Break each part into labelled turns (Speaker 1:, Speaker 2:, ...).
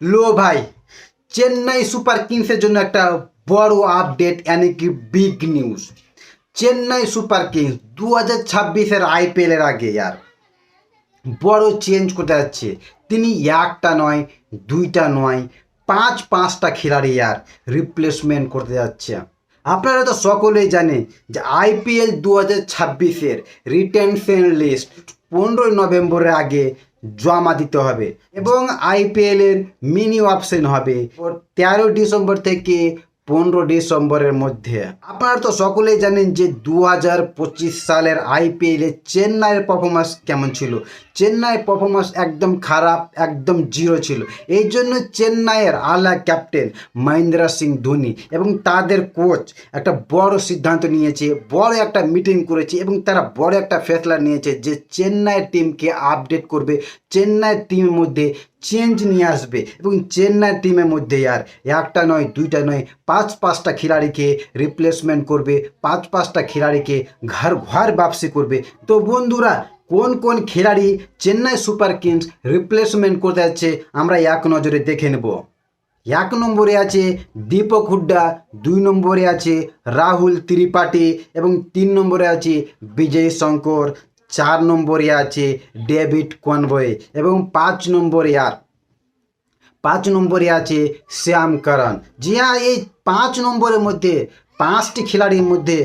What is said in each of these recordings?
Speaker 1: লো ভাই, চেন্নাই সুপার কিংসের জন্য একটা বড় আপডেট এনে কি big news Chennai super kings দু হাজার ছাব্বিশের আইপিএলের আগে আর বড় চেঞ্জ করতে যাচ্ছে। তিনি একটা নয়, দুইটা নয়, পাঁচ, পাঁচটা খেলাড়ি আর রিপ্লেসমেন্ট করতে যাচ্ছে। আপনারা তো সকলেই জানেন যে আইপিএল দু হাজার ছাব্বিশের রিটেনশন লিস্ট পনেরোই নভেম্বরের আগে জমা দিতে হবে। এবং আইপিএলের মিনি অপশন হবে। ওর তেরো ডিসেম্বর থেকে পনেরো ডিসেম্বরের মধ্যে। আপনারা তো সকলেই জানেন যে দু হাজার পঁচিশ সালের আইপিএলে চেন্নাইয়ের পারফরমেন্স কেমন ছিল। চেন্নাইয়ের পারফরমেন্স একদম খারাপ, একদম জিরো ছিল। এই জন্য চেন্নাইয়ের আলা ক্যাপ্টেন মহেন্দ্র সিং ধোনি এবং তাদের কোচ একটা বড় সিদ্ধান্ত নিয়েছে, বড় একটা মিটিং করেছে এবং তারা বড় একটা ফেসলা নিয়েছে যে চেন্নাইয়ের টিমকে আপডেট করবে। চেন্নাইয়ের টিমের মধ্যে চেঞ্জ নিয়ে আসবে। এবং চেন্নাই টিমের মধ্যে আর একটা নয়, দুইটা নয়, পাঁচ, পাঁচটা খেলাড়িকে রিপ্লেসমেন্ট করবে, পাঁচ, পাঁচটা খেলাড়িকে ঘর ঘর বাপসি করবে। তো বন্ধুরা, কোন কোন খেলাড়ি চেন্নাই সুপার কিংস রিপ্লেসমেন্ট করতে যাচ্ছে, আমরা এক নজরে দেখে নেব। এক নম্বরে আছে দীপক হুড্ডা, দুই নম্বরে আছে রাহুল ত্রিপাঠী, এবং তিন নম্বরে আছে বিজয় শঙ্কর। চার নম্বরে আছে ডেভিড কনভয়ে এবং পাঁচ নম্বরে আর। পাঁচ নম্বরে আছে শ্যাম করণ এই পাঁচ নম্বরের মধ্যে পাঁচটি খেলাড়ির মধ্যে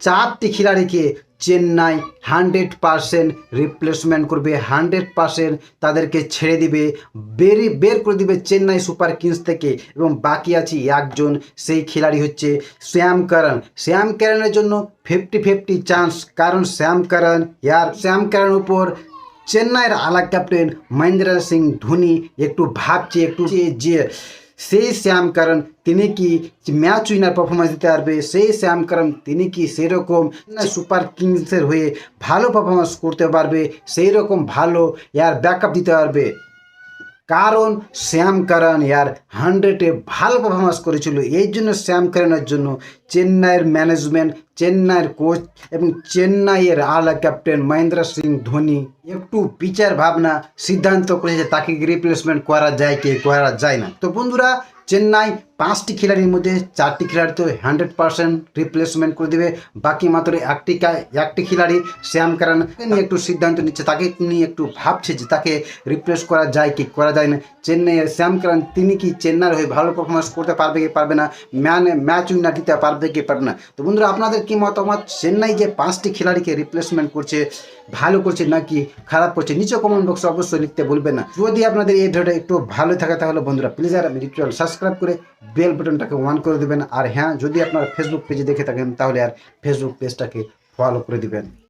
Speaker 1: চারটি খেলাড়িকে চেন্নাই হান্ড্রেড পারসেন্ট রিপ্লেসমেন্ট করবে, হান্ড্রেড পারসেন্ট তাদেরকে ছেড়ে দিবে, বেরি, বের করে দিবে চেন্নাই সুপার কিংস থেকে। এবং বাকি আছে একজন, সেই খেলাড়ি হচ্ছে শ্যাম কারণ। শ্যাম করণের জন্য ফিফটি ফিফটি চান্স কারণ শ্যাম করণ ইয়ার শ্যাম করণ উপর চেন্নাইয়ের আলা ক্যাপ্টেন মহেন্দ্র সিং ধোনি একটু ভাবছে, একটু যে- যে সেই শ্যাম কারণ তিনি কি ম্যাচ উইনার পারফরমেন্স দিতে পারবে? সেই শ্যাম কারণ তিনি কি সেরকম সুপার কিংসের হয়ে ভালো পারফরমেন্স করতে পারবে? সেই রকম ভালো এর ব্যাকআপ দিতে পারবে? কারণ শ্যাম কারণ ইয়ার হান্ড্রেডে ভালো পারফরমেন্স করেছিল। এই জন্য শ্যাম কারণের জন্য চেন্নাইয়ের ম্যানেজমেন্ট চেন্নাইয়ের কোচ এবং চেন্নাইয়ের আলা ক্যাপ্টেন মহেন্দ্র সিং ধোনি একটু বিচার ভাবনা সিদ্ধান্ত করেছে তাকে রিপ্লেসমেন্ট করা যায় কি করা যায় না। তো বন্ধুরা চেন্নাই পাঁচটি খেলাড়ির মধ্যে চারটি খেলাড়ি তো হান্ড্রেড পার্সেন্ট রিপ্লেসমেন্ট করে দেবে। বাকি মাত্র একটি একটি খেলাড়ি শ্যাম কারণ নিয়ে একটু সিদ্ধান্ত নিচ্ছে, তাকে নিয়ে একটু ভাবছে যে তাকে রিপ্লেস করা যায় কি করা যায় না। চেন্নাইয়ের শ্যাম কারণ তিনি কি চেন্নাইয়ের হয়ে ভালো পারফরমেন্স করতে পারবে কি পারবে না? ম্যানে, ম্যাচ উইনার দিতে পারবে কি পারবে না? তো বন্ধুরা, আপনাদের কি মতামত? চেন্নাই যে পাঁচটি খেলাড়িকে রিপ্লেসমেন্ট করছে, ভালো করছে নাকি খারাপ করছে, নিচে কমেন্ট বক্সে অবশ্যই লিখতে বলবেন না। যদি আপনাদের এই ভিডিওটা একটু ভালো থাকে তাহলে বন্ধুরা প্লিজ আর আমি রিচুয়াল সাবস্ক্রাইব করে বেল বাটনটাকে অন করে দেবেন। আর হ্যাঁ যদি আপনারা ফেসবুক পেজে দেখে থাকেন, তাহলে আর ফেসবুক পেজটাকে ফলো করে দিবেন।